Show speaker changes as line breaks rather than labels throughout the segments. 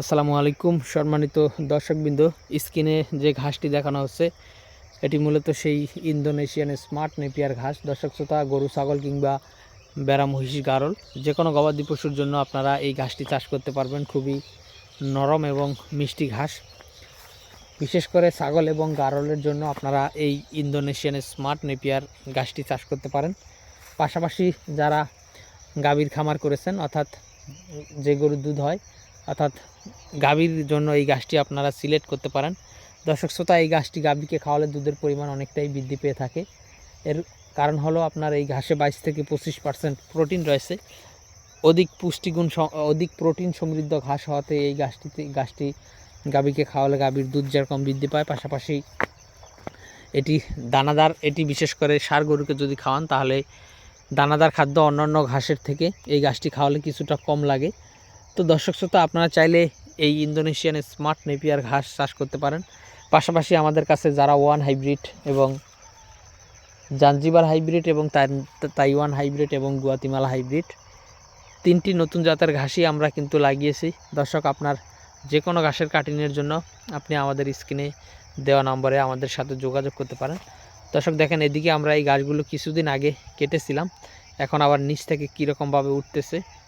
আসসালামু আলাইকুম, সম্মানিত দর্শকবৃন্দ। স্ক্রিনে যে ঘাসটি দেখানো হচ্ছে, এটি মূলত সেই ইন্দোনেশিয়ান স্মার্ট নেপিয়ার ঘাস। দর্শক শ্রোতা, গরু, ছাগল কিংবা বেড়া, মহিষ, গারল, যে কোনো গবাদি পশুর জন্য আপনারা এই ঘাসটি চাষ করতে পারবেন। খুবই নরম এবং মিষ্টি ঘাস। বিশেষ করে ছাগল এবং গারলের জন্য আপনারা এই ইন্দোনেশিয়ান স্মার্ট নেপিয়ার ঘাসটি চাষ করতে পারেন। পাশাপাশি যারা গাভীর খামার করেছেন, অর্থাৎ যে গরুর দুধ হয় অর্থাৎ গাভীর জন্য এই গাছটি আপনারা সিলেক্ট করতে পারেন। দর্শক শ্রোতা, এই গাছটি গাভীকে খাওয়ালে দুধের পরিমাণ অনেকটাই বৃদ্ধি পেয়ে থাকে। এর কারণ হলো আপনার এই ঘাসে বাইশ থেকে পঁচিশ পার্সেন্ট প্রোটিন রয়েছে। অধিক পুষ্টিগুণ অধিক প্রোটিন সমৃদ্ধ ঘাস হওয়াতে এই গাছটিতে, গাছটি গাভীকে খাওয়ালে গাভীর দুধ যেরকম বৃদ্ধি পায়, পাশাপাশি এটি দানাদার, এটি বিশেষ করে সার গরুকে যদি খাওয়ান, তাহলে দানাদার খাদ্য অন্যান্য ঘাসের থেকে এই গাছটি খাওয়ালে কিছুটা কম লাগে। তো দর্শক শ্রোতা, আপনারা চাইলে এই ইন্দোনেশিয়ান স্মার্ট নেপিয়ার ঘাস চাষ করতে পারেন। পাশাপাশি আমাদের কাছে যারা ওয়ান হাইব্রিড এবং জাঞ্জিবার হাইব্রিড এবং তাই- তাইওয়ান হাইব্রিড এবং গুয়াতিমালা হাইব্রিড, তিনটি নতুন জাতের ঘাসই আমরা কিন্তু লাগিয়েছি। দর্শক, আপনার যে কোনো ঘাসের কাটিংয়ের জন্য আপনি আমাদের স্ক্রিনে দেওয়া নম্বরে আমাদের সাথে যোগাযোগ করতে পারেন। দর্শক, দেখেন এদিকে আমরা এই গাছগুলো কিছুদিন আগে কেটেছিলাম। এখন আবার নিচ থেকে কীরকমভাবে উঠতেছে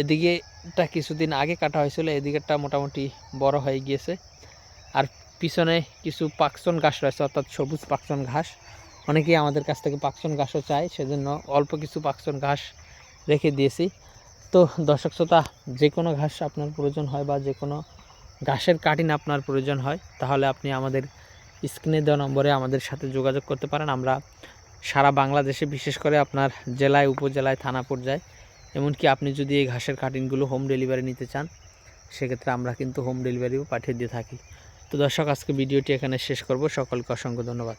এদিকেটা কিছুদিন আগে কাটা হয়েছিল এদিকেরটা মোটামুটি বড় হয়ে গিয়েছে। আর পিছনে কিছু পাকচন ঘাস রয়েছে, অর্থাৎ সবুজ পাকচন ঘাস। অনেকেই আমাদের কাছ থেকে পাকচন ঘাসও চায়, সেজন্য অল্প কিছু পাকচন ঘাস রেখে দিয়েছি। তো দর্শক শ্রোতা, যে কোনো ঘাস আপনার প্রয়োজন হয় বা যে কোনো ঘাসের কাটিং আপনার প্রয়োজন হয়, তাহলে আপনি আমাদের স্ক্রিনে দেওয়া নম্বরে আমাদের সাথে যোগাযোগ করতে পারেন। আমরা সারা বাংলাদেশে বিশেষ করে আপনার জেলায়, উপজেলায়, থানা পর্যায়ে এমনকি আপনি যদি এই ঘাসের কাটিংগুলো হোম ডেলিভারি নিতে চান, সেক্ষেত্রে আমরা কিন্তু হোম ডেলিভারিও পাঠিয়ে দিয়ে থাকি। তো দর্শক, আজকে ভিডিওটি এখানে শেষ করব। সকলকে অসংখ্য ধন্যবাদ।